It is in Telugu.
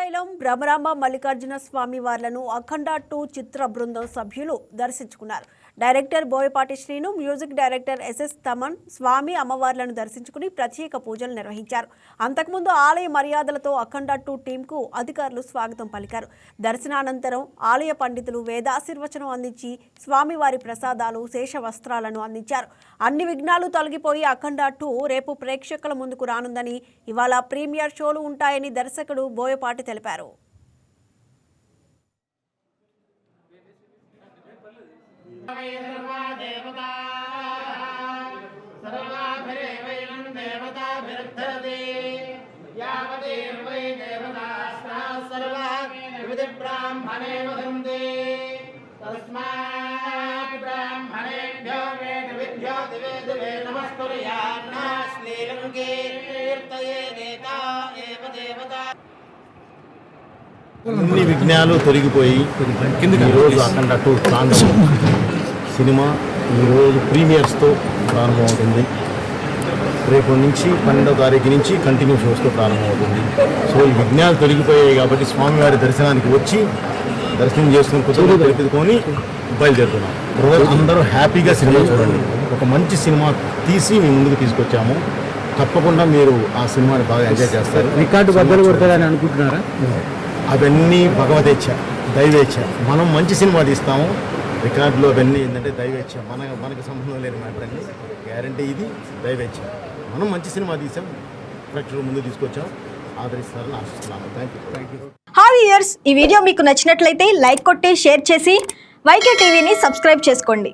శ్రీశైలం భ్రమరాంబ మల్లికార్జున స్వామి వార్లను అఖండ టూ చిత్ర బృందం సభ్యులు దర్శించుకున్నారు. Director Boyapati Srinu music director SS Thaman స్వామి అమ్మవార్లను దర్శించుకుని ప్రత్యేక పూజలు నిర్వహించారు. అంతకుముందు ఆలయ మర్యాదలతో అఖండ టూ టీంకు అధికారులు స్వాగతం పలికారు. దర్శనానంతరం ఆలయ పండితులు వేదాశీర్వచనం అందించి స్వామివారి ప్రసాదాలు శేష వస్త్రాలను అందించారు. అన్ని విఘ్నాలు తొలగిపోయి అఖండ టూ రేపు ప్రేక్షకుల ముందుకు రానుందని ఇవాళ ప్రీమియర్ షోలు ఉంటాయని దర్శకుడు బోయపాటి తెలిపారు सर्वाभिरेवैनं देवताभिरुद्धरति यावतीर्वै देवतास्ताः सर्वा विविधब्राह्मणे वदन्ति तस्मात् ब्राह्मणेभ्यो वेदविभ्यो दिवे दिवे नमस्कुर्यान्ना అన్ని విఘ్నాలు తొలగిపోయి ఈరోజు అఖండ టూ ప్రాంగణం సినిమా ఈరోజు ప్రీమియర్స్తో ప్రారంభమవుతుంది. రేపు నుంచి పన్నెండవ తారీఖు నుంచి కంటిన్యూ షోస్తో ప్రారంభమవుతుంది. సో ఈ విఘ్నాలు తొలగిపోయాయి కాబట్టి స్వామివారి దర్శనానికి వచ్చి దర్శనం చేసుకుని కుటుంబం తెలుపుకొని బయలుదేరుతున్నాం. రోజు అందరూ హ్యాపీగా సినిమా చూడండి. ఒక మంచి సినిమా తీసి మీ ముందుకు తీసుకొచ్చాము. తప్పకుండా మీరు ఆ సినిమాని బాగా ఎంజాయ్ చేస్తారు. రికార్డు బద్దలు కొడుతుందని అనుకుంటున్నారా? అవన్నీ భగవదేచ్ఛ దైవేచ్ఛ. మనం మంచి సినిమా తీస్తాము. రికార్డులు అవన్నీ ఏంటంటే దైవేచ్ఛ. మన మనకు సంబంధం లేని మాటలన్నీ గ్యారంటీ ఇది దైవేచ్ఛ. మనం మంచి సినిమా తీసాం. ప్రేక్షకుల ముందు తీసుకొచ్చాం. ఆదరిస్తారని ఆశిస్తున్నాను thank you thank you hi years ఈ వీడియో మీకు నచ్చినట్లయితే లైక్ కొట్టి షేర్ చేసి వైకే టీవీని సబ్స్క్రైబ్ చేసుకోండి.